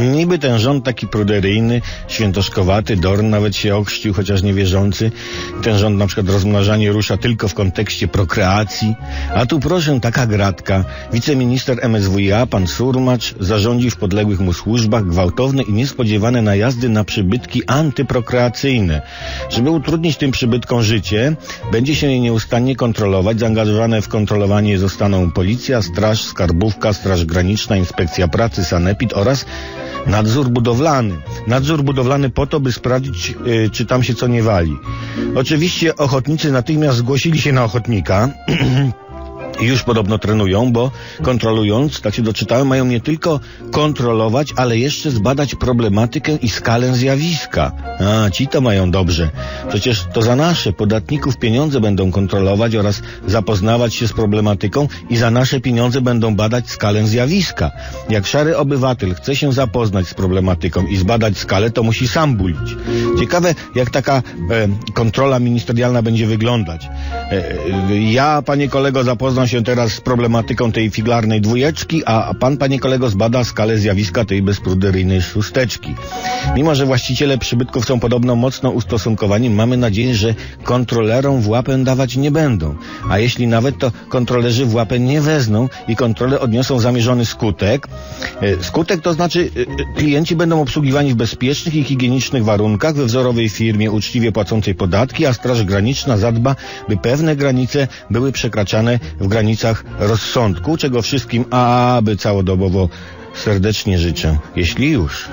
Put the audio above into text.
Niby ten rząd taki pruderyjny, świętoszkowaty, Dorn nawet się okrzcił, chociaż niewierzący. Ten rząd na przykład rozmnażanie rusza tylko w kontekście prokreacji. A tu proszę, taka gratka. Wiceminister MSWiA, pan Surmacz, zarządził w podległych mu służbach gwałtowne i niespodziewane najazdy na przybytki antyprokreacyjne. Żeby utrudnić tym przybytkom życie, będzie się je nieustannie kontrolować. Zaangażowane w kontrolowanie zostaną policja, straż, skarbówka, straż graniczna, inspekcja pracy, sanepid oraz Nadzór budowlany. Nadzór budowlany po to, by sprawdzić, yy, czy tam się co nie wali. Oczywiście ochotnicy natychmiast zgłosili się na ochotnika. Już podobno trenują, bo kontrolując, tak się doczytałem, mają nie tylko kontrolować, ale jeszcze zbadać problematykę i skalę zjawiska. A, ci to mają dobrze. Przecież to za nasze podatników pieniądze będą kontrolować oraz zapoznawać się z problematyką i za nasze pieniądze będą badać skalę zjawiska. Jak szary obywatel chce się zapoznać z problematyką i zbadać skalę, to musi sam bulić. Ciekawe, jak taka e, kontrola ministerialna będzie wyglądać. E, e, ja, panie kolego, zapoznam się teraz z problematyką tej figlarnej dwójeczki, a pan, panie kolego, zbada skalę zjawiska tej bezpruderyjnej szósteczki. Mimo, że właściciele przybytków są podobno mocno ustosunkowani, mamy nadzieję, że kontrolerom w łapę dawać nie będą. A jeśli nawet, to kontrolerzy w łapę nie wezmą i kontrole odniosą zamierzony skutek. E, skutek to znaczy klienci będą obsługiwani w bezpiecznych i higienicznych warunkach, we wzorowej firmie uczciwie płacącej podatki, a Straż Graniczna zadba, by pewne granice były przekraczane w granicach rozsądku, czego wszystkim aby całodobowo serdecznie życzę, jeśli już.